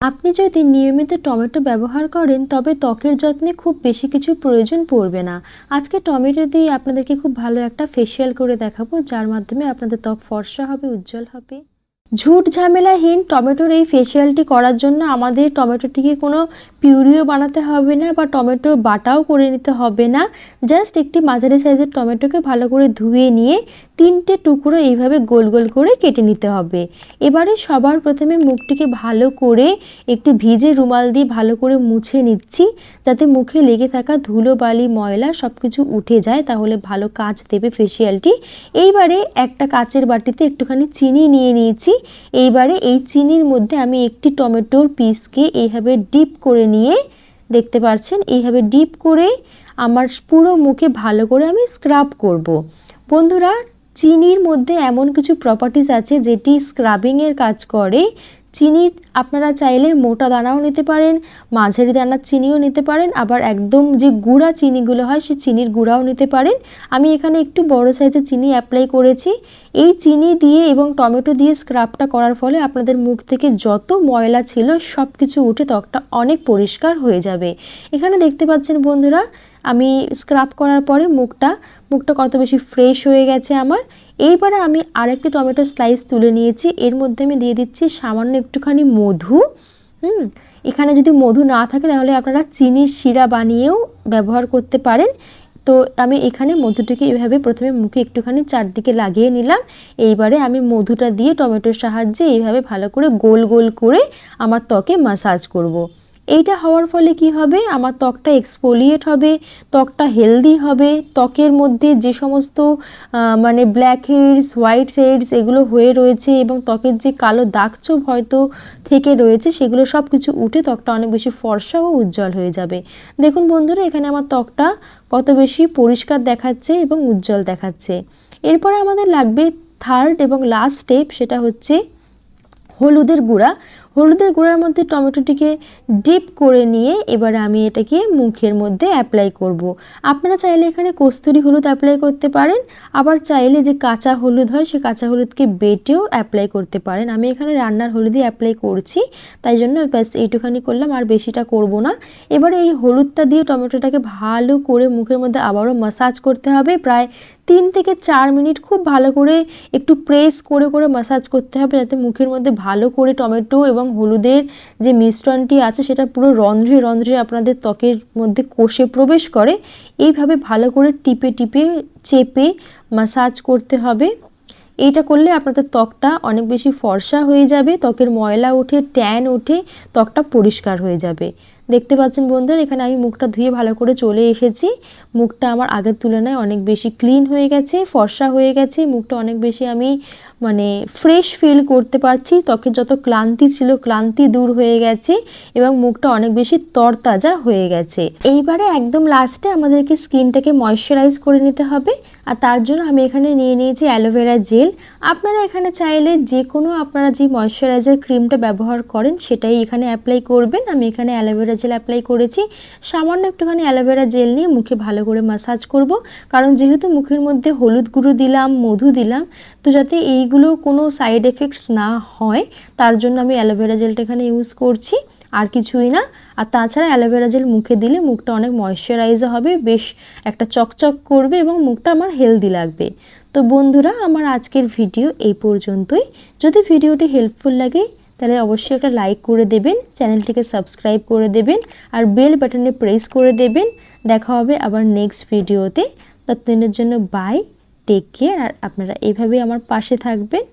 আপনি যদি নিয়মিত টমেটো ব্যবহার করেন, তবে ত্বকের যত্নে খুব বেশি কিছু প্রয়োজন পড়বে না। আজকে টমেটো দিয়ে আপনাদেরকে খুব ভালো একটা ফেসিয়াল করে দেখাবো, যার মাধ্যমে আপনাদের ত্বক ফর্সা হবে, উজ্জ্বল হবে। ঝুট ঝামেলাহীন টমেটোর এই ফেসিয়ালটি করার জন্য আমাদের টমেটোটিকে কোনো পিউরিও বানাতে হবে না বা টমেটো বাটাও করে নিতে হবে না। জাস্ট একটি মাঝারি সাইজের টমেটোকে ভালো করে ধুয়ে নিয়ে তিনটে টুকরো এইভাবে গোল গোল করে কেটে নিতে হবে। এবারে সবার প্রথমে মুখটিকে ভালো করে একটি ভিজে রুমাল দিয়ে ভালো করে মুছে নিচ্ছি। যাতে মুখে লেগে থাকা ধুলো, বালি, ময়লা সব কিছু উঠে যায়, তাহলে ভালো কাজ দেবে ফেসিয়ালটি এইবারে একটা কাচের বাটিতে একটুখানি চিনি নিয়ে নিয়েছি। এইবারে এই চিনির মধ্যে আমি একটি টমেটোর পিসকে এইভাবে ডিপ করে নিয়ে দেখতে পাচ্ছেন এইভাবে ডিপ করে আমার পুরো মুখে ভালো করে আমি স্ক্রাব করব। বন্ধুরা, চিনির মধ্যে এমন কিছু প্রপার্টিস আছে যেটি স্ক্রাবিংয়ের কাজ করে চিনি আপনারা চাইলে মোটা দানাও নিতে পারেন, মাঝারি দানার চিনিও নিতে পারেন, আবার একদম যে গুঁড়া চিনিগুলো হয় সে চিনির গুঁড়াও নিতে পারেন। আমি এখানে একটু বড় সাইজের চিনি অ্যাপ্লাই করেছি। এই চিনি দিয়ে এবং টমেটো দিয়ে স্ক্রাবটা করার ফলে আপনাদের মুখ থেকে যত ময়লা ছিল সব কিছু উঠে ত্বকটা অনেক পরিষ্কার হয়ে যাবে। এখানে দেখতে পাচ্ছেন বন্ধুরা আমি স্ক্রাব করার পরে মুখটা মুখটা কত বেশি ফ্রেশ হয়ে গেছে আমার। এইবারে আমি আরেকটি টমেটো স্লাইস তুলে নিয়েছি। এর মধ্যে আমি দিয়ে দিচ্ছি সামান্য একটুখানি মধু, হুম? এখানে যদি মধু না থাকে তাহলে আপনারা চিনির শিরা বানিয়েও ব্যবহার করতে পারেন। তো আমি এখানে মধুটিকে এইভাবে প্রথমে মুখে একটুখানি চারদিকে লাগিয়ে নিলাম। এইবারে আমি মধুটা দিয়ে টমেটোর সাহায্যে এইভাবে ভালো করে গোল গোল করে আমার ত্বকে মাসাজ করব। এইটা হওয়ার ফলে কি হবে? আমার ত্বকটা এক্সফোলিয়েট হবে, ত্বকটা হেলদি হবে, ত্বকের মধ্যে যে সমস্ত মানে ব্ল্যাক হেডস হোয়াইট হেডস এগুলো হয়ে রয়েছে এবং ত্বকের যে কালো দাগছোপ হয়তো থেকে রয়েছে, সেগুলো সব কিছু উঠে ত্বকটা অনেক বেশি ফর্সা ও উজ্জ্বল হয়ে যাবে। দেখুন বন্ধুরা, এখানে আমার ত্বকটা কত বেশি পরিষ্কার দেখাচ্ছে এবং উজ্জ্বল দেখাচ্ছে। এরপরে আমাদের লাগবে থার্ড এবং লাস্ট স্টেপ সেটা হচ্ছে হলুদের গুঁড়া। হলুদের গুঁড়ার মধ্যে টমেটোটিকে ডিপ করে নিয়ে এবারে আমি এটাকে মুখের মধ্যে অ্যাপ্লাই করব। আপনারা চাইলে এখানে কস্তুরি হলুদ অ্যাপ্লাই করতে পারেন, আবার চাইলে যে কাঁচা হলুদ হয় সে কাঁচা হলুদকে বেটেও অ্যাপ্লাই করতে পারেন আমি এখানে রান্নার হলুদই অ্যাপ্লাই করছি, তাই জন্য ব্যাস এইটুখানি করলাম, আর বেশিটা করব না এবারে এই হলুদটা দিয়ে টমেটোটাকে ভালো করে মুখের মধ্যে আবারও মাসাজ করতে হবে, প্রায় তিন থেকে চার মিনিট খুব ভালো করে একটু প্রেস করে করে মাসাজ করতে হবে যাতে মুখের মধ্যে ভালো করে টমেটো এবং হলুদের যে মিশ্রণটি আছে সেটা পুরো রন্ধ্রে রন্ধ্রে আপনাদের ত্বকের মধ্যে কষে প্রবেশ করে। এইভাবে ভালো করে টিপে টিপে, চেপে মাসাজ করতে হবে। এইটা করলে আপনাদের ত্বকটা অনেক বেশি ফর্সা হয়ে যাবে, ত্বকের ময়লা উঠে, ট্যান উঠে ত্বকটা পরিষ্কার হয়ে যাবে। দেখতে পাচ্ছেন বন্ধুরা, এখানে আমি মুখটা ধুয়ে ভালো করে চলে এসেছি। মুখটা আমার আগের তুলনায় অনেক বেশি ক্লিন হয়ে গেছে, ফর্সা হয়ে গেছে, মুখটা অনেক বেশি আমি মানে ফ্রেশ ফিল করতে পারছি। ত্বকের যত ক্লান্তি ছিল, ক্লান্তি দূর হয়ে গেছে এবং মুখটা অনেক বেশি তরতাজা হয়ে গেছে। এইবারে একদম লাস্টে আমাদেরকে স্কিনটাকে ময়শ্চারাইজ করে নিতে হবে। আর তার জন্য আমি এখানে নিয়ে নিয়েছি অ্যালোভেরা জেল আপনারা এখানে চাইলে যে কোনো আপনারা যে ময়শ্চারাইজার ক্রিমটা ব্যবহার করেন, সেটাই এখানে অ্যাপ্লাই করবেন। আমি এখানে অ্যালোভেরা জেল অ্যাপ্লাই করেছি। সামান্য একটুখানি অ্যালোভেরা জেল নিয়ে মুখে ভালো করে মাসাজ করব। কারণ যেহেতু মুখের মধ্যে হলুদ গুঁড়ো দিলাম, মধু দিলাম, তো যাতে এইগুলো কোনো সাইড এফেক্টস না হয়, তার জন্য আমি অ্যালোভেরা জেলটা এখানে ইউজ করছি, আর কিছুই না। আর তাছাড়া অ্যালোভেরা জেল মুখে দিলে মুখটা অনেক ময়শ্চারাইজ হবে, বেশ একটা চকচক করবে এবং মুখটা আমার হেলদি লাগবে। তো বন্ধুরা, আমার আজকের ভিডিও এই পর্যন্তই। যদি ভিডিওটি হেল্পফুল লাগে, তাহলে অবশ্যই একটা লাইক করে দেবেন, চ্যানেলটিকে সাবস্ক্রাইব করে দেবেন, আর বেল বাটনে প্রেস করে দেবেন। দেখা হবে আবার নেক্সট ভিডিওতে ততদিনের জন্য বাই টেক কেয়ার আর আপনারা এভাবে আমার পাশে থাকবেন।